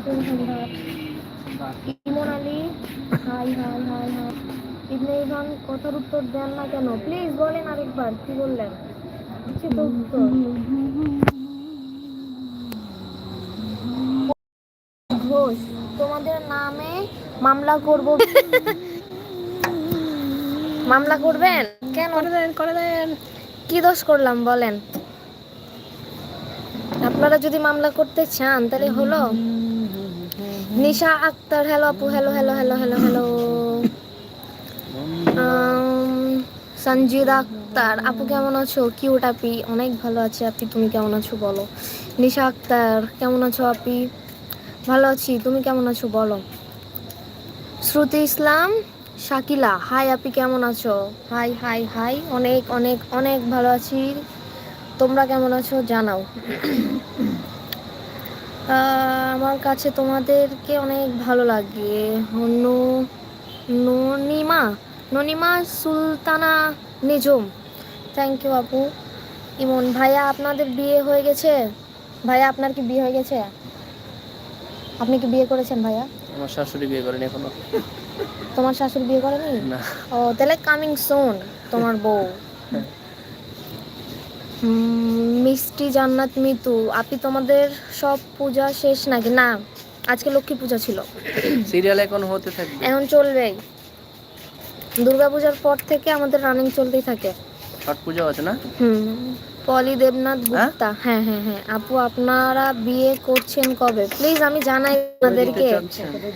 Nasim Hamdar Emon Ali hi hi hi hi. Ibne Evan কথার উত্তর দেন না কেন? প্লিজ বলেন আরেকবার কি বললেন? দিচ্ছি তো উত্তর। ঘোষ তোমাদের নামে মামলা করব। মামলা করবেন? কেন? করে দেন করে দেন। কি দোষ করলাম বলেন। আপনারা যদি মামলা করতে চান তাহলে হলো। নিশা আক্তার হ্যালো আপু hello hello hello hello hello Sanjida Akter আপু কেমন আছো? কিউট আপি অনেক ভালো আছে আপি তুমি কেমন আছো বলো? নিশা আক্তার কেমন আছো আপি ভালো আছি, তুমি কেমন আছো বলো? শ্রুতি ইসলাম শাকিলা হাই আপি কেমন আছো? হাই হাই হাই অনেক অনেক অনেক ভালো আছি। তোমরা কেমন আছো? জানাও। আমার কাছে তোমাদেরকে অনেক ভালো লাগে। ননিমা ননিমা সুলতানা নিজম থ্যাংক ইউ আপু। ইমন ভাইয়া আপনাদের বিয়ে হয়ে গেছে? ভাইয়া আপনার কি বিয়ে হয়ে গেছে? আপনি কি বিয়ে করেছেন ভাইয়া? আমার শাশুড়ি বিয়ে করেনি এখনও। তোমার শাশুড়ি বিয়ে করেনি? না। ও তাহলে কামিং সুন তোমার বউ। মিষ্টি জান্নাত মিতু আপনি তোমাদের সব পূজা শেষ নাকি? না আজকে লক্ষ্মী পূজা ছিল। সিরিয়াল এখন হতে থাকবে। এখন চলবেই। দুর্গা পূজার পর থেকে আমাদের রানিং চলতেই থাকে। ছট পূজা আছে না? হুম পলি দেবনাথ গুপ্তা। হ্যাঁ হ্যাঁ হ্যাঁ। আপু আপনারা বিয়ে করছেন কবে? প্লিজ আমি জানাই আপনাদেরকে।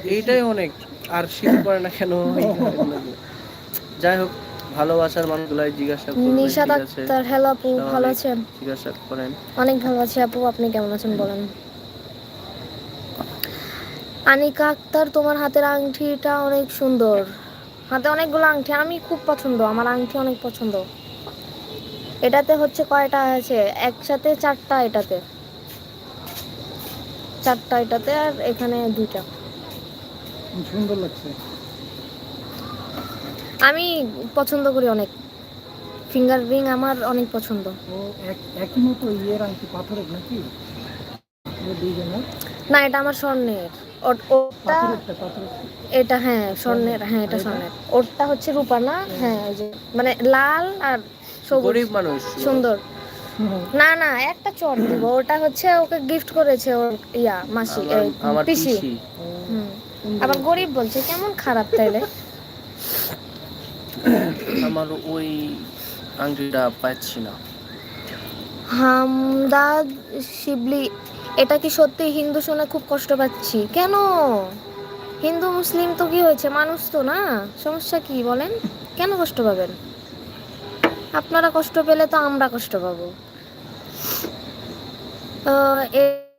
এইটাই অনেক। আর শীত পড়ে না কেন? যাই হোক ভালোবাসার মানুষগুলাই জিজ্ঞাসা আছে? আক্তার হ্যালো আপু ভালো আছেন? জিজ্ঞাসা করেন। অনেক ভালো আছি আপু আপনি কেমন আছেন বলেন? আনিকা আক্তার তোমার হাতের আংটিটা অনেক সুন্দর। হাতে অনেকগুলো আংটি আমি খুব পছন্দ আমার আংটি অনেক পছন্দ। এটাতে হচ্ছে কয়টা আছে? একসাথে চারটা এটাতে। চারটা এটাতে আর এখানে দুইটা। সুন্দর লাগছে। আমি পছন্দ করি অনেক। ফিঙ্গার রিং আমার অনেক পছন্দ। ও একই মতো ইয়ের আংটি পাথরের নাকি? না এটা আমার স্বর্ণের। ওট- এটা হ্যাঁ স্বর্ণের হ্যাঁ এটা স্বর্ণের। ওরটা হচ্ছে রূপা না? হ্যাঁ। ওই যে মানে লাল আর সবুজ। মানুষ। সুন্দর। না না একটা চট দিব। ওটা হচ্ছে ওকে গিফট করেছে ওর ইয়া মাসি পিসি। আবার গরিব বলছে কেমন খারাপ তাইলে? আমার ওই আংটিটা পাচ্ছি না হামদাদ শিবলি, এটা কি সত্যি? হিন্দু শুনে খুব কষ্ট পাচ্ছি। কেন? হিন্দু, মুসলিম তো কি হয়েছে? মানুষ তো না? সমস্যা কি বলেন? কেন কষ্ট পাবেন? আপনারা কষ্ট পেলে তো আমরা কষ্ট পাবো।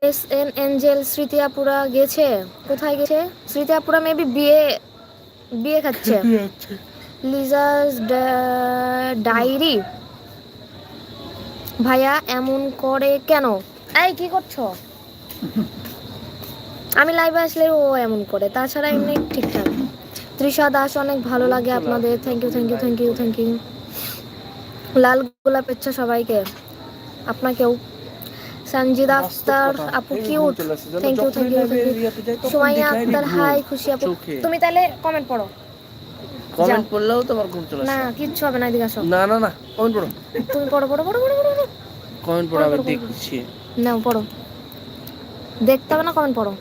এস এন এঞ্জেল স্মৃতিয়াপুরা গেছে? কোথায় গেছে? স্মৃতিয়াপুরা মেবি বিয়ে বিয়ে খাচ্ছে। লিজাস ডায়েরি? ভাইয়া এমন করে কেন? এই কি করছ? আমি লাইভে আসলে ও এমন করে তাছাড়া এমনি ঠিকঠাক। তৃষা দাস অনেক ভালো লাগে আপনাদের। Thank you thank you thank you thank you লাল গোলাপ ইচ্ছা সবাইকে। আপনাকেও। সঞ্জিদা আক্তার আপু cute thank you thank you thank you Sumaiya Akter hi Khushi আপু। তুমি তাহলে কমেন্ট পড়ো। কমেন্ট করলেও তোমার ঘুম চলে না কিচ্ছু হবে না এদিকে আসো। না না না কমেন্ট পড়ো। তুমি পড়ো পড়ো পড়ো পড়ো পড়ো কমেন্ট পড়ো আমি দেখছি। নাও পড়ো। দেখতে হবে না কমেন্ট পড়ো।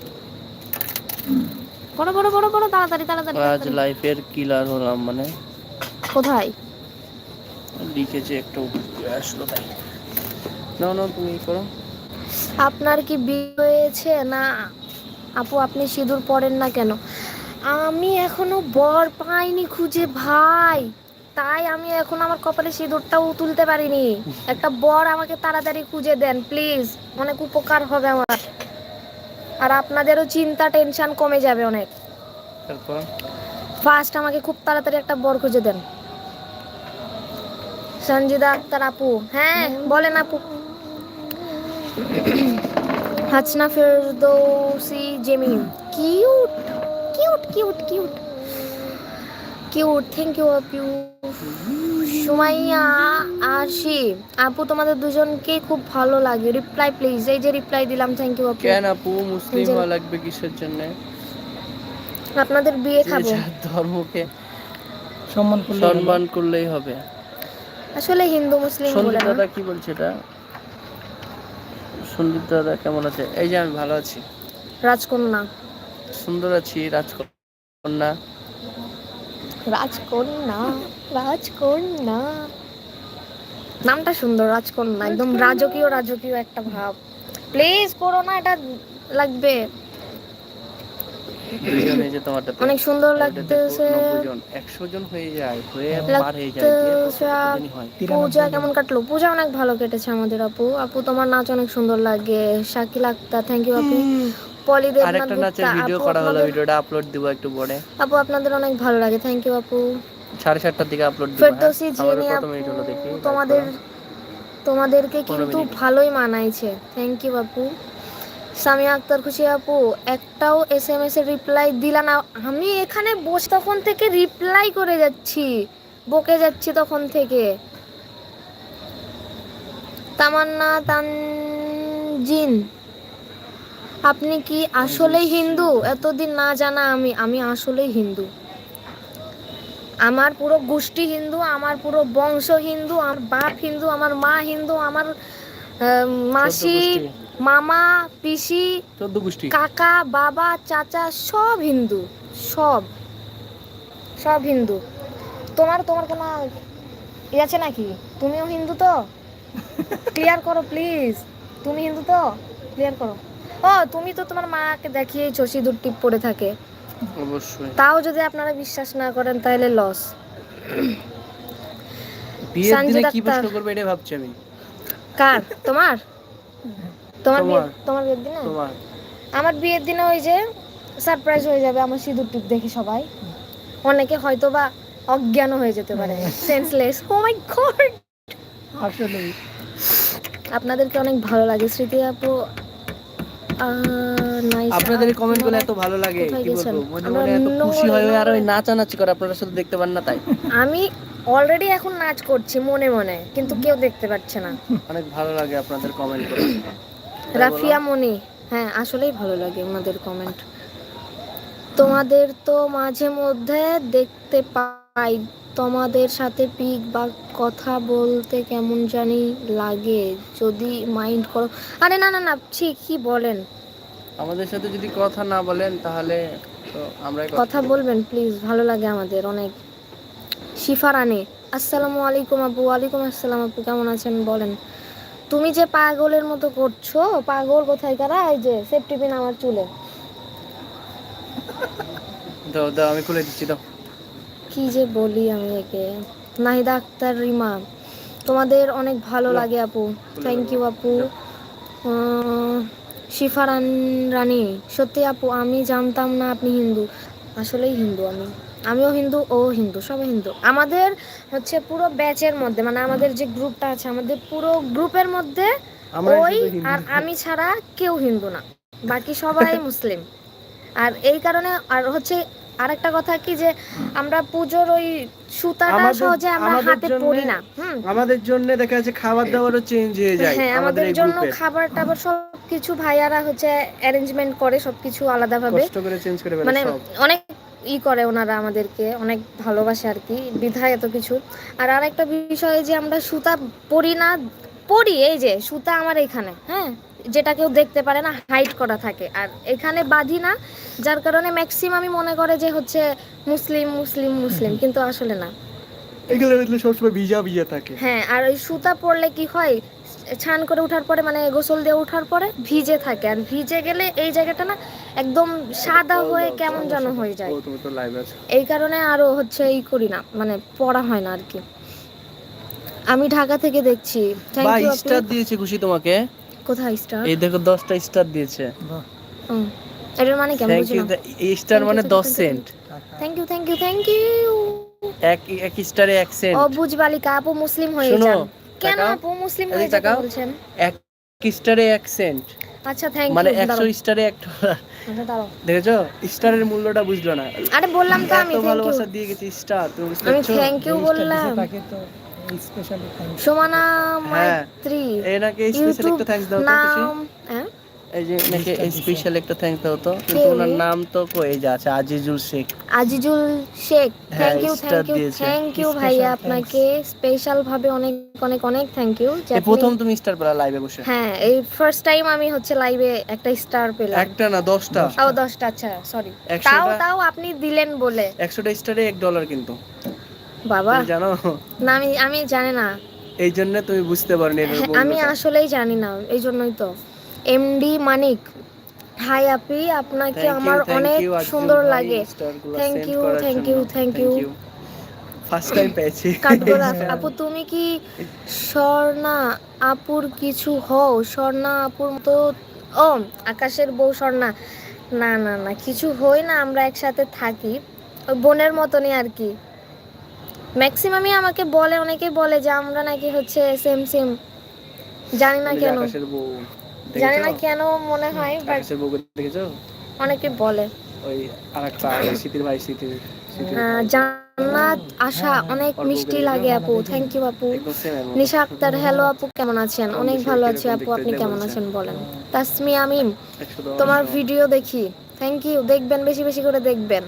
পড়ো পড়ো পড়ো পড়ো তাড়াতাড়ি তাড়াতাড়ি আজ লাইফের কিলার হলাম মানে। কোথায়? লিখেছে একটু আসলো তাই। না না তুমি করো আপনার কি বিয়ে হয়েছে? না আপু আপনি সিঁদুর পরেন না কেন? আমি এখনও বর পাইনি খুঁজে ভাই। তাই আমি এখন আমার কপালে সিঁদুরটাও তুলতে পারিনি। একটা বর আমাকে তাড়াতাড়ি খুঁজে দেন প্লিজ। অনেক উপকার হবে আমার। আর আপনাদেরও চিন্তা টেনশন কমে যাবে অনেক। তারপর? ফার্স্ট আমাকে খুব তাড়াতাড়ি একটা বর খুঁজে দেন। সঞ্জিদা আক্তার আপু। হ্যাঁ বলেন আপু। Hasna Ferdousi Jemin. Cute. Cute cute cute. Cute thank you আপু। সুমাইয়া আরশি আপু তোমাদের দুজনকে খুব ভালো লাগে। রিপ্লাই প্লিজ এই যে রিপ্লাই দিলাম থ্যাংক ইউ আপু। কেন আপু? মুসলিম হওয়া লাগবে কিসের জন্য? আপনাদের বিয়ে খাব। ধর্মকে সম্মান করলে সম্মান করলেই হবে। আসলে হিন্দু মুসলিম বলে না। দাদা কি বলছে এটা? সন্দীপ দাদা কেমন আছে? এই যে আমি ভালো আছি। রাজকন্যা। সুন্দর আছি রাজকন্যা। রাজকন্যা রাজকন্যা। নামটা সুন্দর রাজকন্যা একদম রাজকীয় রাজকীয় একটা ভাব। প্লিজ করো না এটা লাগবে। অনেক সুন্দর লাগতেছে। একশো জন হয়ে যায় হয়ে পার হয়ে। হয় পূজা কেমন কাটলো? পূজা অনেক ভালো কেটেছে আমাদের আপু। আপু তোমার নাচ অনেক সুন্দর লাগে। শাকিল আক্তার থ্যাংক ইউ আপু। পলি দেবনাথ আরেকটা নাচের ভিডিও করা হলো ভিডিওটা আপলোড দিব একটু পরে। আপু আপনাদের অনেক ভালো লাগে থ্যাংক ইউ আপু। সাড়ে সাতটার দিকে আপলোড দিব ফেরদৌসি হ্যাঁ? আমাদের জিনি আপু দেখি তোমাদের তোমাদেরকে কিন্তু ভালোই মানাইছে থ্যাংক ইউ আপু। সামিয়া আক্তার খুশি আপু একটাও এস এম এস এর রিপ্লাই দিলা না। আমি এখানে বসে তখন থেকে রিপ্লাই করে যাচ্ছি বকে যাচ্ছি তখন থেকে। তামান্না তানজিন। আপনি কি আসলেই হিন্দু? এতদিন না জানা আমি আমি আসলেই হিন্দু। আমার পুরো গোষ্ঠী হিন্দু আমার পুরো বংশ হিন্দু আমার বাপ হিন্দু আমার মা হিন্দু আমার মাসি মামা পিসি কাকা বাবা চাচা সব হিন্দু সব। সব হিন্দু। তোমার তোমার কোনো ই আছে নাকি? তুমিও হিন্দু তো? ক্লিয়ার করো প্লিজ তুমি হিন্দু তো? ক্লিয়ার করো। ও তুমি তো তোমার মাকে দেখিয়েছো সিঁদুর টিপ পড়ে থাকে। অবশ্যই। তাও যদি আপনারা বিশ্বাস না করেন তাহলে লস বিয়ের দিনে কি প্রশ্ন করবে এটা ভাবছি আমি। কার? তোমার? তোমার তোমার। বিয়ের দিনে? তোমার। আমার বিয়ের দিনে ওই যে সারপ্রাইজ হয়ে যাবে আমার সিঁদুর টিপ দেখে সবাই। অনেকে হয়তো বা অজ্ঞান হয়ে যেতে পারে। সেন্সলেস ও মাই গড আসলে আপনাদেরকে অনেক ভালো লাগে। স্মৃতি আপু আপনাদের কমেন্টগুলো এত ভালো লাগে কি বলব? মনে মনে এত খুশি হয় আর ওই নাচানাচি করে আপনারা শুধু দেখতে পান না তাই। আমি অলরেডি এখন নাচ করছি মনে মনে কিন্তু কেউ দেখতে পাচ্ছে না। অনেক ভালো লাগে আপনাদের কমেন্ট করে রাফিয়া মনি হ্যাঁ আসলেই ভালো লাগে ওনাদের কমেন্ট তোমাদের তো মাঝে মধ্যে দেখতে পাই তোমাদের সাথে পিক বা কথা বলতে কেমন জানি লাগে যদি মাইন্ড করো। আরে না না না ছি কি বলেন? আমাদের সাথে যদি কথা না বলেন তাহলে তো আমরাই কথা বলবেন প্লিজ ভালো লাগে আমাদের অনেক। শিফা রানী আসসালামু আলাইকুম আপু ওয়ালাইকুম আসসালাম আপু কেমন আছেন বলেন? তুমি যে পাগলের মতো করছ পাগল কোথায় কারা? এই যে সেফটি পিন আমার চুলে। দাও দাও আমি খুলে দিচ্ছি দাও। কি যে বলি আমি একে? নাহিদা আক্তার রিমা তোমাদের অনেক ভালো লাগে আপু। থ্যাংক ইউ আপু। আহ, শিফা রান- রানী সত্যি আপু আমি জানতাম না আপনি হিন্দু। আসলেই হিন্দু আমি। আমিও হিন্দু ও হিন্দু সবাই হিন্দু। আমাদের হচ্ছে পুরো ব্যাচের মধ্যে মানে আমাদের যে গ্রুপটা আছে আমাদের পুরো গ্রুপের মধ্যে ওই আর আমি ছাড়া কেউ হিন্দু না। বাকি সবাই মুসলিম। আর এই কারণে আর হচ্ছে আরেকটা কথা কি যে আমরা পুজোর ওই সুতাটা সহজে আমরা হাতে পরি না আমাদের জন্য দেখা যাচ্ছে খাবার দাবারও চেঞ্জ হয়ে যায় হ্যাঁ আমাদের আমাদের জন্য খাবার টাবার সব কিছু ভাইয়ারা হচ্ছে অ্যারেঞ্জমেন্ট করে সবকিছু আলাদাভাবে। কষ্ট করে চেঞ্জ করে মানে অনেক ই করে ওনারা আমাদেরকে অনেক ভালোবাসে আর কি বিধায় এত কিছু। আর আরেকটা বিষয় যে আমরা সুতা পরি না পরি এই যে সুতা আমার এখানে হ্যাঁ। যেটা কেউ দেখতে পারে না হাইট করা থাকে। আর এখানে বাঁধি না যার কারণে ম্যাক্সিমামই মনে করে যে হচ্ছে মুসলিম মুসলিম মুসলিম কিন্তু আসলে না। এগুলো দেখলে সবসময় ভিজা ভিজা থাকে। হ্যাঁ আর ওই সুতা পরলে কি হয় ছান করে ওঠার পরে মানে গোসল দিয়ে ওঠার পরে ভিজে থাকে। আর ভিজে গেলে এই জায়গাটা না একদম সাদা হয়ে কেমন যেন হয়ে যায়। এই কারণে আরও হচ্ছে এই করি না মানে পড়া হয় না আর কি। আমি ঢাকা থেকে দেখছি। থ্যাংক ইউ স্টার দিয়েছে খুশি তোমাকে। কোথায় স্টার এই দেখো দশটা স্টার দিয়েছে। এটার মানে কেমন বুঝলাম এই স্টার মানে you, দশ thank you, sent thank you thank you thank you এক এক স্টারে এক সেন্ট অবুজ বালিকা আপু মুসলিম হয়ে যান। কেন আপু মুসলিম হয়ে যেতে বলছেন? এক স্টারে এক সেন্ট আচ্ছা থ্যাংক মানে ইউ একশো স্টারে এক ডলার দেখেছ? স্টারের মূল্যটা বুঝলো না। আরে বললাম তো আমি থ্যাংক ইউ ভালোবাসা দিয়ে গেছি স্টার তুমি আমি থ্যাংক ইউ বললাম। সুমনা হ্যাঁ। মাইত্রি এনাকে স্পেশাল একটা থ্যাঙ্কস দাও তো হ্যাঁ? এই যে এনাকে স্পেশাল একটা থ্যাঙ্কস দাও তো। কিন্তু ওনার নাম তো কই? যে আছে Azizul Sheikh. Azizul Sheikh. Thank you thank you thank you ভাইয়া আপনাকে। স্পেশাল ভাবে অনেক অনেক অনেক থ্যাংক ইউ প্রথম তুমি স্টার পেলা লাইভে বসে। হ্যাঁ এই ফার্স্ট টাইম আমি হচ্ছে লাইভে একটা স্টার পেলাম। একটা না দশটা? ও দশটা আচ্ছা সরি একশোটা- তাও তাও আপনি দিলেন বলে। একশোটা স্টারে এক ডলার কিন্তু। বাবা জানো? না আমি আমি জানি না। এই জন্য তুমি বুঝতে পারোনি হ্যাঁ, আমি আসলেই জানি না এই জন্যই তো। এমডি মানিক হাই আপি আপনাকে আমার অনেক সুন্দর লাগে। করার thank জন্য। you, thank you. First time পেয়েছি। কাঠগোলাপ আপু তুমি কি স্বর্ণা আপুর কিছু হও? স্বর্ণা আপুর মতো ও আকাশের বউ স্বর্ণা। না না না কিছু হই না আমরা একসাথে থাকি। বোনের মতনই আর কি। ম্যাক্সিমামই আমাকে বলে অনেকেই বলে যে আমরা নাকি হচ্ছে সেম সেম জানি না কেন। জানি না কেন মনে হয় বাট দেখেছ? অনেকে বলে। ওই আরেকটা স্মৃতির ভাই আহ, জান্নাত আশা অনেক মিষ্টি লাগে আপু থ্যাংক ইউ আপু। নিশা আক্তার হ্যালো আপু কেমন আছেন? অনেক ভালো আছি আপু আপনি কেমন আছেন বলেন। তাসমি আমিম তোমার ভিডিও দেখি। থ্যাংক ইউ দেখবেন বেশি বেশি করে দেখবেন।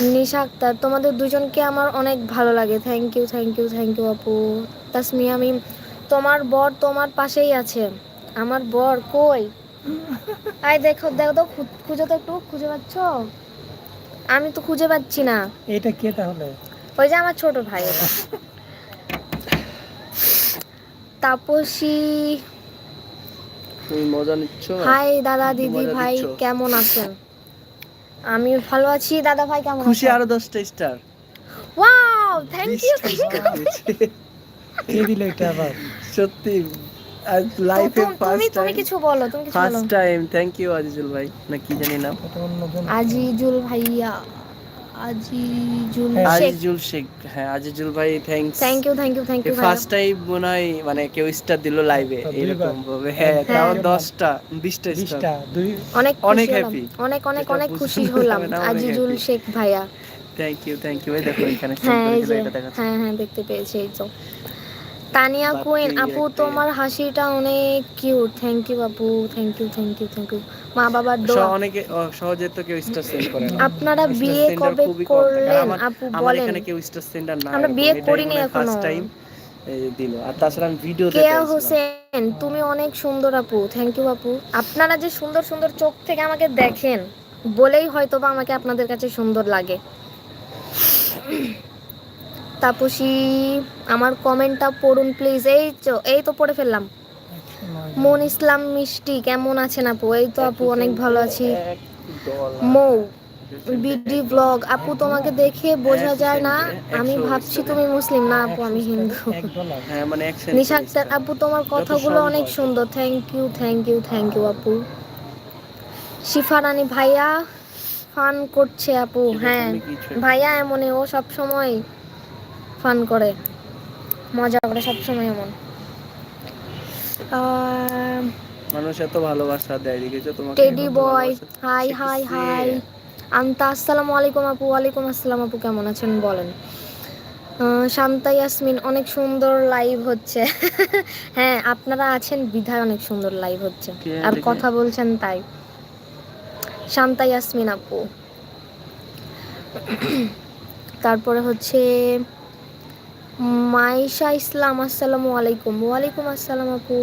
নিশা আক্তার তোমাদের দুজনকে আমার অনেক ভালো লাগে। Thank you thank you thank you আপু। তাসমিয়া আমিম তোমার বর তোমার পাশেই আছে। আমার বর কই? আই দেখো দেখো তো খুঁজো তো একটু খুঁজে পাচ্ছ? আমি তো খুঁজে পাচ্ছি না। এটা কে তাহলে? ওই যে আমার ছোট ভাই। তাপসী। তুমি মজা নিচ্ছ? হাই দাদা দিদি ভাই কেমন আছেন? আমি ভালো আছি দাদা ভাই কেমন খুশি আরও দশটা স্টার ওয়াও থ্যাংক ইউ কে দিল এটা আবার? সত্যি আজ লাইফে তুমি ফার্স্ট তুমি টাইম কিছু বলো তুমি কিছু বলো। First time thank you Azizul ভাই না কি জানি না আজিজুল ভাইয়া। আজিজুল হ্যাঁ। শেখ। আজিজুল শেখ। হ্যাঁ আজিজুল ভাই thanks thank you thank you thank you first time মনে হয় মানে কেউ স্টার দিল লাইভে এরকম ভাবে। হ্যাঁ হ্যাঁ। তাও দশটা বিশটা স্টার বিশটা দুই অনেক অনেক হ্যাপি অনেক অনেক অনেক খুশি হলাম আজিজুল শেখ ভাইয়া। থ্যাংক ইউ থ্যাংক ইউ এই দেখো এখানে হ্যাঁ হ্যাঁ হ্যাঁ দেখতে পেয়েছি এই তো। তানিয়া কুইন আপু তোমার হাসিটা অনেক কিউট থ্যাংক ইউ আপু thank you thank you thank you মা বাবার দোয়া। অনেকে সহজে তো কেউ স্টার সেন্ড করে না। আপনারা বিয়ে কবে করলেন আমার- আপু আমার বলেন। এখানে কেউ স্টার সেন্ডার না আমরা বিয়ে করিনি এখনও। ফার্স্ট টাইম দিল। আর তাছাড়া আমি ভিডিওতে কেয়া হোসেন তুমি অনেক সুন্দর আপু। থ্যাংক ইউ আপু আপনারা যে সুন্দর সুন্দর চোখ থেকে আমাকে দেখেন বলেই হয়তোবা আমাকে আপনাদের কাছে সুন্দর লাগে। তাপসী আমার কমেন্টটা পড়ুন প্লিজ এই তো এই তো পড়ে ফেললাম। মন ইসলাম মিষ্টি কেমন আছেন আপু? এই তো আপু অনেক ভালো আছি। মৌ বিডি ব্লগ আপু তোমাকে দেখে বোঝা যায় না আমি ভাবছি তুমি মুসলিম না আপু আমি হিন্দু। হ্যাঁ মানে এক cent নিশা করে আপু তোমার কথাগুলো অনেক সুন্দর। Thank you thank you thank you আপু। শিফা রানী ভাইয়া ফান করছে আপু হ্যাঁ। ভাইয়া এমনই ও সব সময় ফান করে। মজা করে সব সময় এমন মানুষ এত ভালোবাসা দেয় দেখেছ তোমাকে? Teddy boy hi hi hi. আন্তা আসসালামু আলাইকুম আপু ওয়ালাইকুম আসসালাম আপু কেমন আছেন? বলেন। শান্তা ইয়াসমিন অনেক সুন্দর লাইভ হচ্ছে। হ্যাঁ আপনারা আছেন বিধায় অনেক সুন্দর লাইভ হচ্ছে। আর কথা বলছেন তাই। শান্তা ইয়াসমিন আপু। তারপরে হচ্ছে মাইশা ইসলাম আসসালামু আলাইকুম। ওয়ালাইকুম আসসালাম আপু।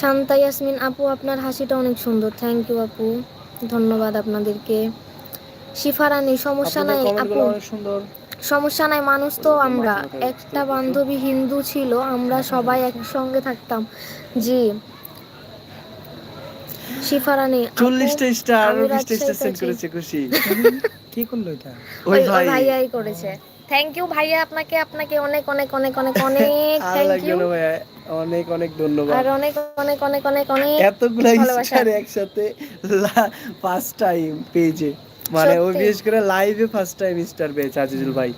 শান্তা ইয়াসমিন আপু আপনার হাসিটা অনেক সুন্দর। থ্যাংক ইউ আপু। ধন্যবাদ আপনাদেরকে। শিফারানি সমস্যা নাই আপু। সুন্দর। সমস্যা নাই মানুষ তো আমরা। একটা বান্ধবী হিন্দু ছিল আমরা সবাই একসঙ্গে থাকতাম। জি। শিফারানি চল্লিশটা স্টার করেছে খুশি। কি করল এটা? ওই ভাইয়াই করেছে। থ্যাংক ইউ ভাইয়া আপনাকে আপনাকে অনেক অনেক অনেক অনেক অনেক থ্যাংক ইউ অনেক অনেক ধন্যবাদ আর অনেক অনেক অনেক অনেক অনেক এতগুলো। স্টার একসাথে ফার্স্ট টাইম পেজে মানে ও। বিশেষ করে লাইভে ফার্স্ট টাইম স্টার পেয়েছে আজিজুল ভাই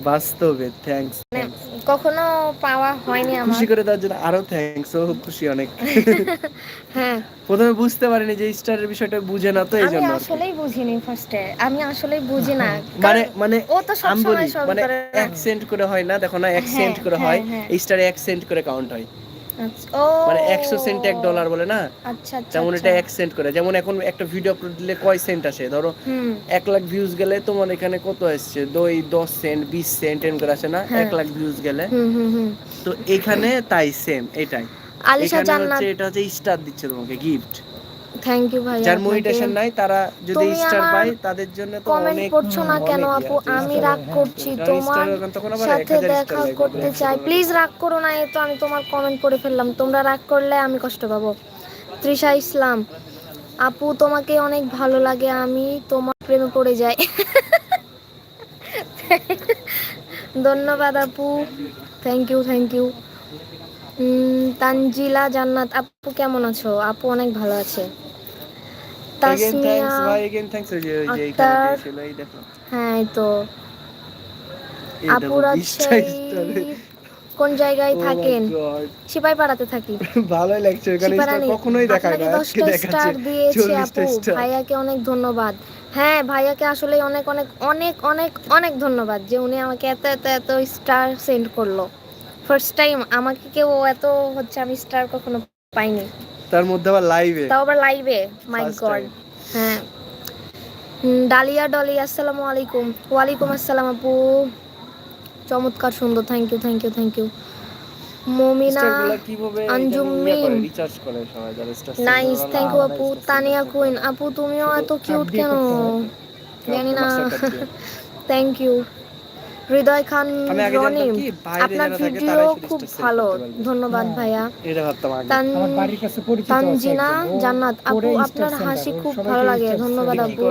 বাস্তবে থ্যাঙ্কস মানে কখনো পাওয়া হয়নি আমার। খুশি করে দেওয়ার জন্য আরও থ্যাঙ্কস ও খুশি অনেক। হ্যাঁ। প্রথমে বুঝতে পারিনি যে স্টারের বিষয়টা বুঝে না তো এই আমি আসলেই বুঝিনি ফার্স্টে আমি আসলেই বুঝি না। মানে মানে ও তো সব সময় মানে অ্যাকসেন্ট করে হয় না দেখো না অ্যাকসেন্ট করে হ্যাঁ, হয় হ্যাঁ। স্টারে অ্যাকসেন্ট করে কাউন্ট হয়। মানে একশো সেন্ট এক ডলার বলে না? আচ্ছা আচ্ছা যেমন এটা এক সেন্ট করে। যেমন এখন একটা ভিডিও আপলোড দিলে কয় সেন্ট আসে? ধরো এক লাখ ভিউজ গেলে তোমার এখানে কত আসছে? দুই দশ সেন্ট বিশ সেন্ট এরকম করে আসে না? হ্যাঁ। এক লাখ ভিউজ গেলে। হুম হুম হুম। তো এখানে তাই সেম এটাই। এখানে হচ্ছে এটা হচ্ছে স্টার দিচ্ছে তোমাকে গিফট থ্যাংক ইউ ভাই যার নাই তারা যদি স্টার পায় তাদের জন্য তো অনেক করছ না কেন আপু? আমি রাগ হ্যাঁ, করছি তোমার সাথে দেখা করতে চাই। প্লিজ রাগ করো না এই তো আমি তোমার কমেন্ট করে ফেললাম। তোমরা রাগ করলে আমি কষ্ট পাবো। তৃষা ইসলাম আপু তোমাকে অনেক ভালো লাগে আমি তোমার প্রেমে পড়ে যাই। ধন্যবাদ আপু। Thank you thank you Tanjila Jannat আপু কেমন আছো? আপু অনেক ভালো আছে। তাসমিয়া আক্তার। দেখো। হ্যাঁ তো। এই দেখো, আপুরা 20টা সেই star এ। কোন জায়গায় Oh থাকেন? God, সিপাই পাড়াতে থাকি। ভালোই লাগছে ওখানে কখনোই আপনাকে দশটা আজকে দেখাচ্ছে স্টার দিয়েছে আপু। ভাইয়াকে অনেক ধন্যবাদ। হ্যাঁ ভাইয়াকে আসলে অনেক অনেক অনেক অনেক অনেক ধন্যবাদ যে উনি আমাকে এত এত এত স্টার সেন্ড করল। ফার্স্ট টাইম আমাকে কেউ এত হচ্ছে আমি স্টার কখনো পাইনি। তার মধ্যে আবার লাইভে তাও আবার লাইভে মাই গড হ্যাঁ। ডালিয়া ডলি আসসালামু আলাইকুম। ওয়ালাইকুম আসসালাম আপু। চমৎকার সুন্দর। Thank you thank you thank you Momina Anjum Mim. Nice thank you আপু। তানিয়া কুইন। আপু তুমিও এত কিউট কেন? জানি না। থ্যাংক ইউ হৃদয় খান রনিম আপনার ভিডিও খুব ভালো। ধন্যবাদ হ্যাঁ। ভাইয়া। এটা ভাবতাম আগে। তান আমার বাড়ির কাছে পরিচিত আছে তানজিনা জান্নাত আপু আপনার হাসি খুব ভালো লাগে। ধন্যবাদ আপু।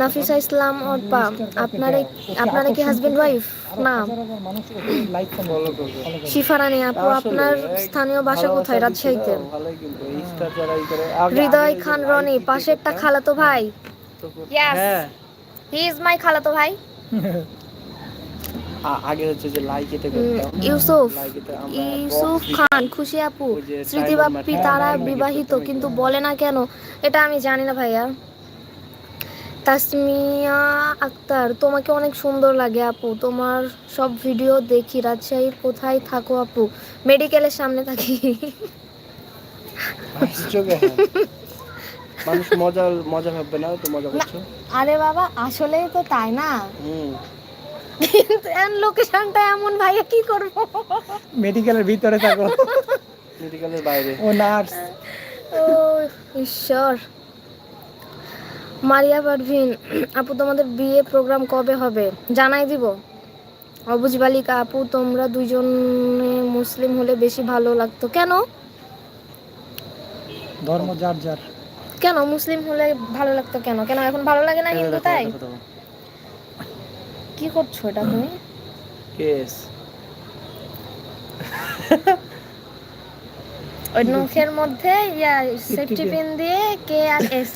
নাফিসা ইসলাম অর্পা আপনার আপনারা কি হাজবেন্ড ওয়াইফ না। শিফারানি আপু আপনার স্থানীয় বাসা কোথায়? রাজশাহীতে। হৃদয় খান রনি দিতে পাশেরটা খালাতো ভাই। হ্যাঁ। হি ইজ মাই খালাতো ভাই। আগে হচ্ছে যে ইউসুফ ইউসুফ খান খুশি আপু স্মৃতি বাপ্পি তারা হ্যাঁ, বিবাহিত কিন্তু বলে না কেন? এটা আমি জানি না ভাইয়া। তাসমিয়া আক্তার তোমাকে অনেক সুন্দর লাগে আপু। তোমার সব ভিডিও দেখি রাজশাহীর কোথায় থাকো আপু? মেডিকেলের সামনে থাকি। হ্যাঁ। মানুষ মজা মজা ভাববে না তো মজা করছ। আরে বাবা আসলেই তো তাই না? কিন্তু লোকেশনটা এমন ভাইয়া কি করব? মেডিকেলের ভিতরে থাকো। মেডিকেলের বাইরে। ও নার্স। ও ঈশ্বর। মারিয়া পারভিন আপু তোমাদের বিয়ে প্রোগ্রাম কবে হবে? জানাই দিব। অবুজ বালিকা আপু তোমরা দুইজনে মুসলিম হলে বেশি ভালো লাগতো। কেন? ধর্ম যার যার। কেন? মুসলিম হলে ভালো লাগতো কেন? কেন এখন ভালো লাগে না হিন্দু তাই। কি করছ এটা তুমি? কেস। ওই নখের মধ্যে ইয়া সেফটি পিন দিয়ে কে আর এস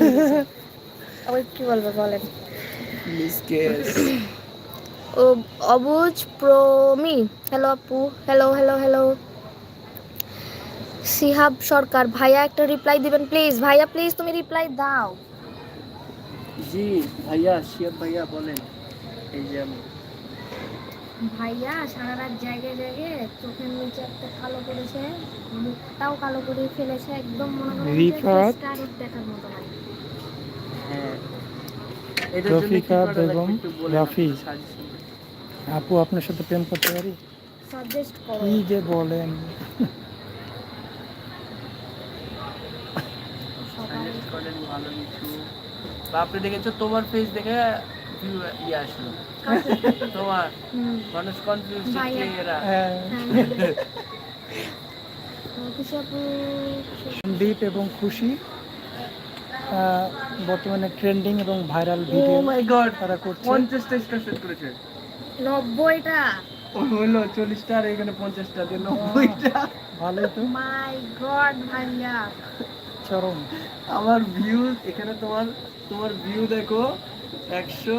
ওই কি বলব বলেন। কেস। ও অবুজ প্রমি। হ্যালো আপু hello hello hello. Sihab Sarkar ভাইয়া একটা রিপ্লাই দিবেন প্লিজ ভাইয়া প্লিজ তুমি রিপ্লাই দাও। জি ভাইয়া শিয়াব ভাইয়া বলেন। এই যে আমি। ভাইয়া সারা রাত জায়গায় জায়গায় চোখের নিচে একটা কালো করেছে মুখটাও কালো করে ফেলেছে একদম মনে দেখার মতো হ্যাঁ। রফিকা বেগম রাফি। আপু আপনার সাথে প্রেম করতে পারি? সাজেস্ট করো। কি যে বলেন। সবাই করেন ভালো কিছু। বা আপনি দেখেছ তোমার ফেস দেখে ইয়ে আসলো। তোমার মানুষ কনফিউজ এরা। হ্যাঁ, সন্দীপ এবং খুশি। বর্তমানে ট্রেন্ডিং এবং ভাইরাল ভিডিও তারা করছে। পঞ্চাশটা স্টার সেট করেছে। নব্বইটা। হলো চল্লিশটা আর এখানে পঞ্চাশটা দিয়ে নব্বইটা। ভালোই তো। মাই গড ভাইয়া। চরম। আমার ভিউ এখানে তোমার তোমার ভিউ দেখো। একশো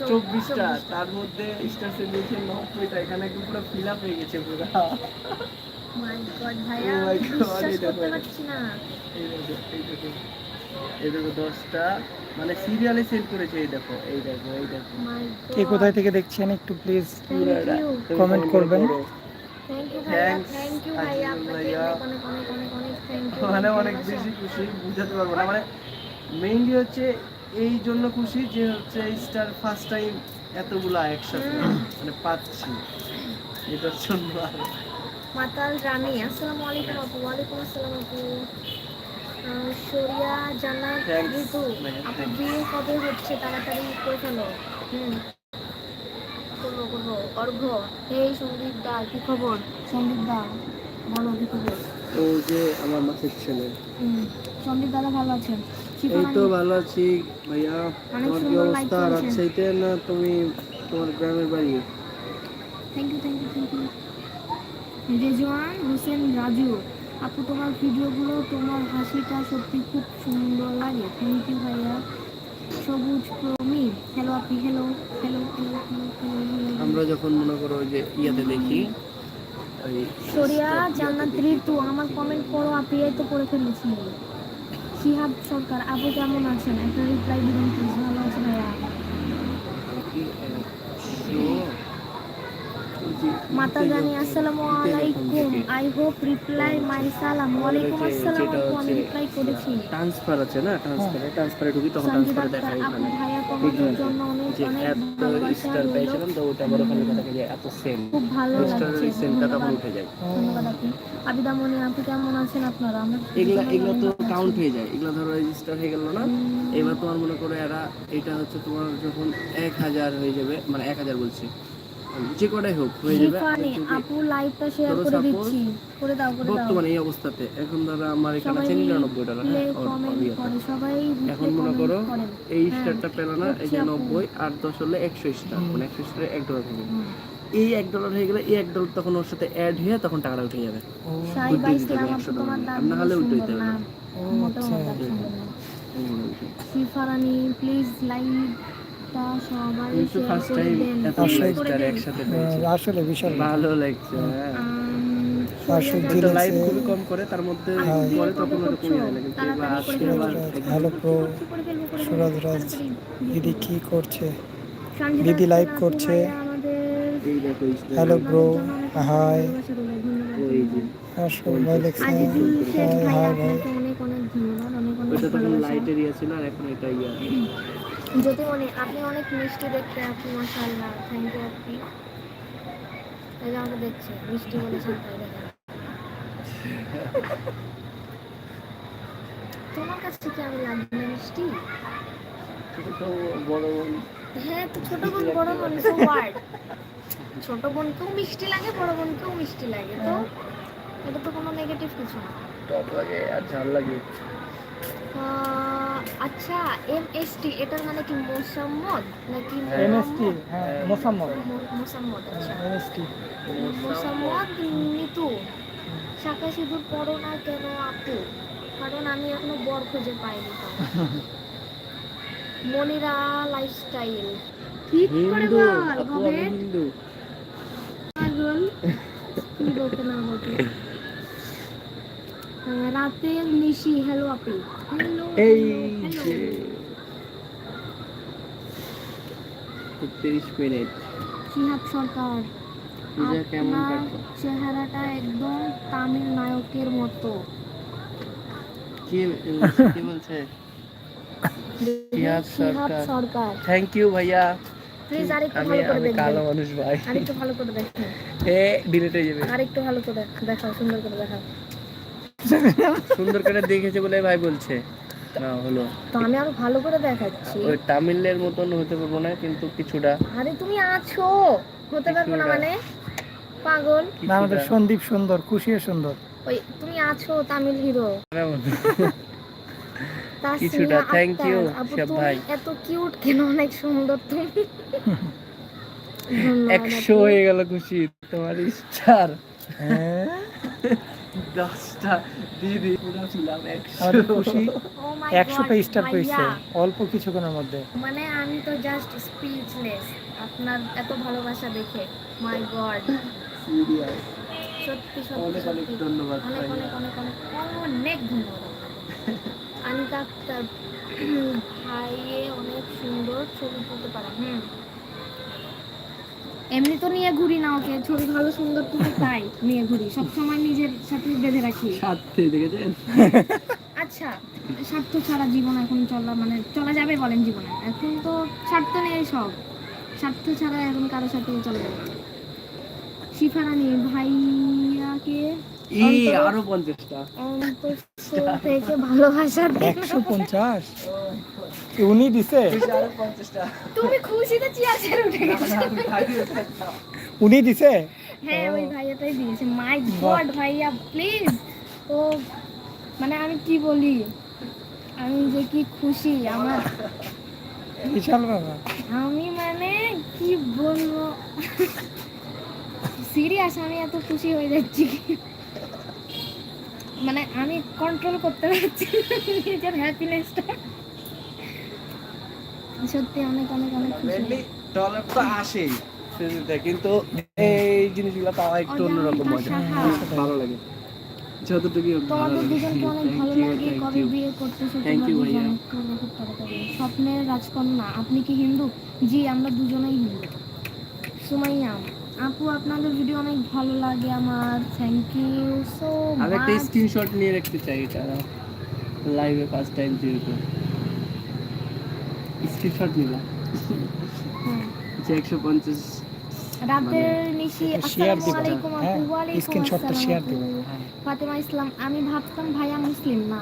চব্বিশটা তার মধ্যে স্টার সেল দিয়েছে নব্বইটা এখানে একদম পুরো ফিল আপ হয়ে গেছে পুরো। এই দেখো দশটা মানে সিরিয়ালে সেল করেছে এই দেখো এই দেখো এই দেখো। কে কোথায় থেকে দেখছেন একটু প্লিজ তুমি করবেন। অনেক অনেক অনেক অনেক অনেক থ্যাংক ইউ মানে অনেক বেশি খুশি বুঝাতে পারব না। মানে মেইনলি হচ্ছে এই জন্য খুশি যে হচ্ছে স্টার ফার্স্ট টাইম এতগুলো একসাথে মানে পাচ্ছি। এটার জন্য আর মাতাল রানী আসসালামু আলাইকুম আপু ওয়ালাইকুম আসসালাম আপু। শরিয়া Thanks, ঋতু আপু বিয়ে কবে হচ্ছে? তাড়াতাড়ি করে ফেলো। হুম। করব করব। অর্ঘ। এই সন্দীপ দা কি খবর? সন্দীপ দা বলো কি খবর? ও যে আমার মাসের ছেলে। সন্দীপ দাদা ভালো আছেন? এই তো ভালো আছি ভাইয়া। তোমার কি অবস্থা? রাজশাহীতে না তুমি তোমার গ্রামের বাড়ি? Thank you thank you thank you Rezwan Hossain Raju আপু তোমার ভিডিওগুলো তোমার হাসিটা সত্যি খুব সুন্দর লাগে। থ্যাংক ইউ ভাইয়া। সবুজ প্রমি হ্যালো আপি হ্যালো হ্যালো আমরা যখন মনে করো যে ইয়াতে দেখি সরিয়া জান্নাত। ঋতু আমার কমেন্ট করো আপি এই তো করে ফেলেছি। শিহাব সরকার আপু কেমন আছেন একটা রিপ্লাই দিবেন প্লিজ ভালো আছে ভাইয়া কি, আহ, show? ওই যে মাতা জানি আসসালামু আলাইকুম। আই হোপ রিপ্লাই মাই সালাম ওয়ালাইকুম আসসালাম আপু আমি রিপ্লাই করেছি। ট্রান্সফার আছে না? ট্রান্সফারে ট্রান্সফারে ঢুকি তখন ট্রান্সফারে আপু ভাইয়া তোমাদের এখানে। জন্য অনেক অনেক এত স্টার পেয়েছিলাম তো ওটা থাকে যে এত সেম খুব ভালো স্টারের লাগছে। সেমটা তখন উঠে যায়। ধন্যবাদ আপনি আবিদা মনি আপু কেমন আছেন আপনারা? আমরা এগুলা এগুলো তো কাউন্ট হয়ে যায়। এগুলো ধরো রেজিস্টার হয়ে গেল না? এবার তোমার মনে করো এরা এটা হচ্ছে তোমার যখন এক হাজার হয়ে যাবে মানে এক হাজার বলছি। যে কটাই হোক হয়ে যাবে আপু লাইভটা শেয়ার করে দিচ্ছি করে দাও করে দাও। বর্তমানে এই অবস্থাতে এখন ধরো আমার এখানে আছে নিরানব্বই ডলার প্লে হ্যাঁ সবাই এখন মনে করো এই হ্যাঁ, স্টারটা পেল না এই যে বুঝছি আপু। নব্বই আর দশ হলে একশো স্টার মানে একশো স্টারে এক ডলার হবে এই এক ডলার হয়ে গেলে এই এক ডলার তখন ওর সাথে অ্যাড হয়ে তখন টাকাটা উঠে যাবে। 100 না হলে উল্টো দিতে হবে। প্লিজ লাইভটা ফার্স্ট টাইম এত। একসাথে পেয়েছি। আসলে বিশাল ভালো লাগছে হ্যাঁ। লাইভ খুবই কম করে তার মধ্যে হ্যাঁ। তখন না কিন্তু এবার আজকে প্রো সুরজ রাজ দিদি কি করছে? দিদি আপু করছে। হ্যালো ব্রো হাই ভালোবাসা রইল, ধন্যবাদ। ওই যে আসল ভাই হাই হাই তখন লাইটের ইয়ে ছিল আর এখন এটা ইয়ে। যদি মনে আপনি অনেক মিষ্টি দেখতে আপনি মাশাআল্লাহ থ্যাংক ইউ আপনি। এই যে আমাকে দেখছে মিষ্টি বলেছেন তাই দেখেন তোমার কাছ থেকে আমি লাগবে না মিষ্টি তো বড় বোন। হ্যাঁ তো ছোট বোন বড় বোন ওয়ার্ড ছোট বোনকেও মিষ্টি লাগে বড় বোনকেও মিষ্টি লাগে তো? এটা তো কোনো নেগেটিভ কিছু না। টক লাগে আর ঝাল লাগে। আচ্ছা এম এস টি এটার মানে কি মোসাম্মদ নাকি এমএসটি হ্যাঁ মোসাম্মদ। মো- মোসাম্মদ আচ্ছা। এমএসটি মোসাম্মদ নিতু শাখা সিঁদুর পড়ো না কেন আপু? কারণ আমি এখনও বর খুঁজে পাইনি মনিরা লাইফস্টাইল ঠিক করে বল হবে হিন্দু। পাগল। কি বলতে না বলতে? রাতের নিশি হ্যালো এই যে তিরিশ মিনিট। সরকার আপনার চেহারাটা একদম তামিল নায়কের মতো। কি বলছে কি সরকার। থ্যাংক ইউ ভাইয়া। প্লিজ আরেকটু ভালো করে কালো মানুষ ভাই। আরেকটু ভালো করে দেখেন এ ডিলিট হয়ে যাবে। আরেকটু ভালো করে দেখাও সুন্দর করে দেখাও সুন্দর করে দেখেছে বলে ভাই বলছে। না হলো। তো আমি আরও ভালো করে দেখাচ্ছি। ওই তামিলের মতন হতে পারব না কিন্তু কিছুটা। আরে তুমি আছো। হতে পারব না মানে? পাগল। না আমাদের সন্দীপ সুন্দর খুশিও সুন্দর। ওই তুমি আছো তামিল হিরো। কিছুটা, আপু শিহাব তুমি ভাই। এত কিউট কেন? অনেক সুন্দর তুমি। একশো হয়ে গেল খুশি তোমার স্টার হ্যাঁ? দশটা দিদি পুরো ছিলাম একশো। আমাদের খুশি? মাই একশোটা স্টার পেয়েছে অল্প কিছুক্ষণের মধ্যে। মানে আমি তো জাস্ট স্পিচলেস আপনার এত ভালোবাসা দেখে। মাই গড সিরিয়াস সত্যি অনেক সত্যি। অনেক সত্যি ধন্যবাদ অনেক অনেক অনেক অনেক ধন্যবাদ। আনিকা আক্তার ভাইয়ে অনেক সুন্দর ছবি তুলতে পারে হুম। এমনি তো নিয়ে ঘুরি না ওকে ছবি ভালো সুন্দর তুলে তাই নিয়ে ঘুরি সব সময় নিজের সাথে বেঁধে রাখি। সাথে দেখেছেন? আচ্ছা স্বার্থ ছাড়া জীবন এখন চলা মানে চলা যাবে বলেন জীবনে এখন তো স্বার্থ নেই সব। স্বার্থ ছাড়া এখন কারও সাথে চলে যাবে। শিফারানি ভাইয়াকে এই আরও পঞ্চাশটা। থেকে ভালোবাসা একশো পঞ্চাশ? উনি দিছে? তুমি খুশিতে চেয়ার ছেড়ে উঠে গেছো। উনি দিছে? হ্যাঁ ওই ভাইয়াটাই দিয়েছে। মাই গড ভাইয়া প্লিজ ও মানে আমি কি বলি? আমি যে কি খুশি আমার। বিশাল বাবা আমি মানে কি বলব? সিরিয়াস আমি এত খুশি হয়ে যাচ্ছি মানে আমি কন্ট্রোল করতে পারছি নিজের হ্যাপিনেসটা সত্যি অনেক অনেক অনেক খুশি। মেনলি তো ফেসবুকে কিন্তু এই জিনিসগুলো পাওয়া একটু অন্যরকম মজা ভালো লাগে। যতটুকু ভালো লাগে। কবে বিয়ে করতেছো ভাইয়া। স্বপ্নের রাজকন্যা আপনি কি হিন্দু? জি আমরা দুজনেই হিন্দু। সুমাইয়া। আপু আপনাদের ভিডিও অনেক ভালো লাগে আমার। থ্যাংক ইউ সো আমি একটা স্ক্রিনশট নিয়ে রাখতে চাই এটা। লাইভে ফার্স্ট টাইম যেহেতু। স্ক্রিনশট নিলাম যে একশো পঞ্চাশ রাতের নিশি আসসালামু আলাইকুম হ্যাঁ আপু ওয়ালাইকুম স্ক্রিনশটটা শেয়ার আপু। ফাতেমা ইসলাম আমি ভাবতাম ভাইয়া মুসলিম না।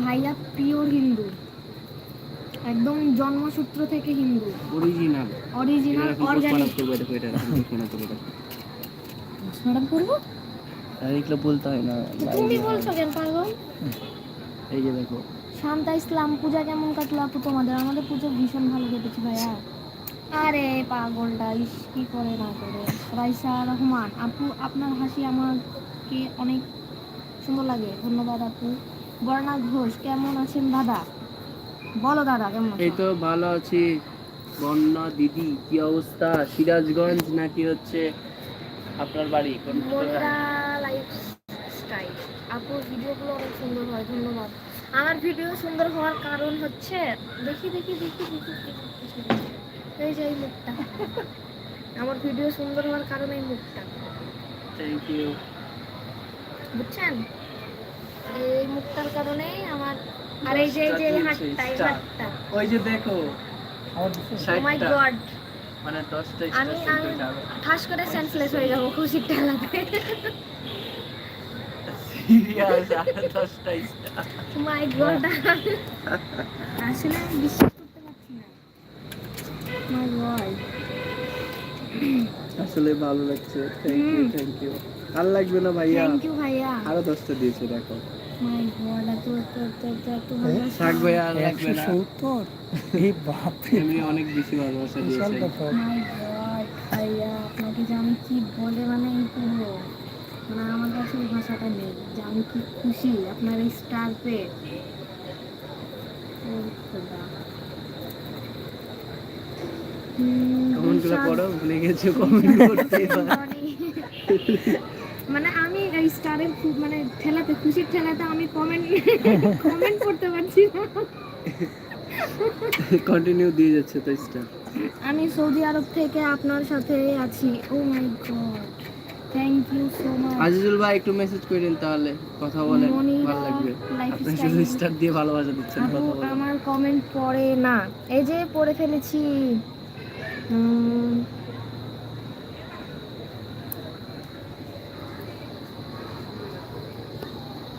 ভাইয়া পিওর হিন্দু। একদম জন্মসূত্র থেকে হিন্দু। অরিজিনাল অরিজিনাল অর্গানিক করব এটা এটা ঘোষণা করব ম্যাডাম করব? আর এগুলো বলতে হয় না। তুমি বলছো কেন পাগল? এই যে দেখো। শান্তা ইসলাম পূজা কেমন কাটলো আপু তোমাদের? আমাদের পুজো ভীষণ ভালো কেটেছে ভাইয়া। আরে পাগলটা ইস কি করে না করে। রাইসা রহমান আপু আপনার হাসি আমাকে অনেক সুন্দর লাগে। ধন্যবাদ আপু। বর্ণা ঘোষ কেমন আছেন দাদা? বলো দাদা কেমন এই তো ভালো আছি। বন্যা দিদি কি অবস্থা? সিরাজগঞ্জ নাকি হচ্ছে আপনার বাড়ি? কোন আপুর ভিডিওগুলো অনেক সুন্দর হয় ধন্যবাদ। আমার ভিডিও সুন্দর হওয়ার কারণ হচ্ছে দেখি দেখি দেখি দেখি দেখি, দেখি। এই যে এই মুখটা। আমার ভিডিও সুন্দর হওয়ার কারণ এই মুখটা। থ্যাংক ইউ বুঝছেন? এই মুখটার কারণেই আমার আর এই যে এই যে হাতটা এই হাতটা। ওই যে দেখো ও মাই গড মানে দশটা আমি আমি ঠাস করে সেন্সলেস হয়ে যাব খুশির ঠেলাতে। সিরিয়াস আর দশটা স্টার। মাই গড আসলে আমি বিশ্বাস করতে পারছি না। মাই গড আসলে ভালো লাগছে। Thank you hmm. Thank you আর লাগবে না ভাইয়া। থ্যাংক ইউ ভাইয়া। আরও দশটা দিয়েছে দেখো। মাই গড এত এত এত এত এত ভালোবাসা। থাক ভাইয়া আর লাগবে না সত্তর? এই বাপরে। এমনি অনেক বেশি ভালোবাসা দিয়েছে। মাই গড ভাইয়া আপনাকে যে আমি কি বলে মানে এই পুরো মানে আমার কাছে এই ভাষাটা নেই। যে আমি কি খুশি? আপনার এই স্টার পেয়ে ও খোদা। হুম, কমেন্টগুলো দিশা- পড়ো ভুলে গেছো কমেন্ট করতে মানে আমি এই স্টারের খুব মানে ঠেলাতে খুশির ঠেলাতে আমি কমেন্ট কমেন্ট করতে পারছি না। কন্টিনিউ দিয়ে যাচ্ছে তো স্টার আমি সৌদি আরব থেকে আপনার সাথে আছি। ও my God thank you so much Azizul ভাই একটু মেসেজ করেন তাহলে কথা বলেন ভালো লাগবে। আপনি। শুধু স্টার দিয়ে ভালোবাসা দিচ্ছেন আমার কমেন্ট পড়ে না। এই যে পড়ে ফেলেছি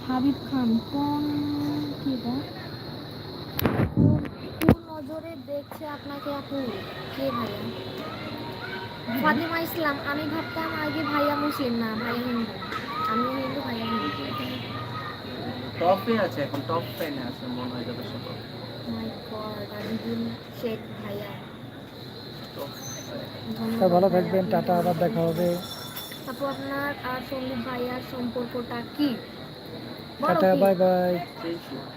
হাবিব খান কোন কি কোন নজরে দেখছে আপনাকে আপু কে ভাইয়া? ফাতিমা ইসলাম আমি ভাবতাম আগে ভাইয়া মুসলিম না ভাইয়া হিন্দু। আমি হিন্দু ভাইয়া হিন্দু। টপে আছে এখন টপ ফ্যানে আছে মনে হয় যত সব মাই গড আজিজুল শেখ ভাইয়া। ভালো থাকবেন টাটা আবার দেখা হবে। আপু আপনার আর সন্দীপ ভাইয়ার সম্পর্কটা কি? টাটা বাই বাই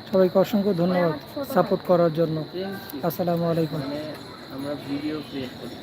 সবাইকে অসংখ্য ধন্যবাদ। সাপোর্ট করার জন্য। আসসালামু আলাইকুম। মানে আমরা ভিডিও ক্রিয়েট করি।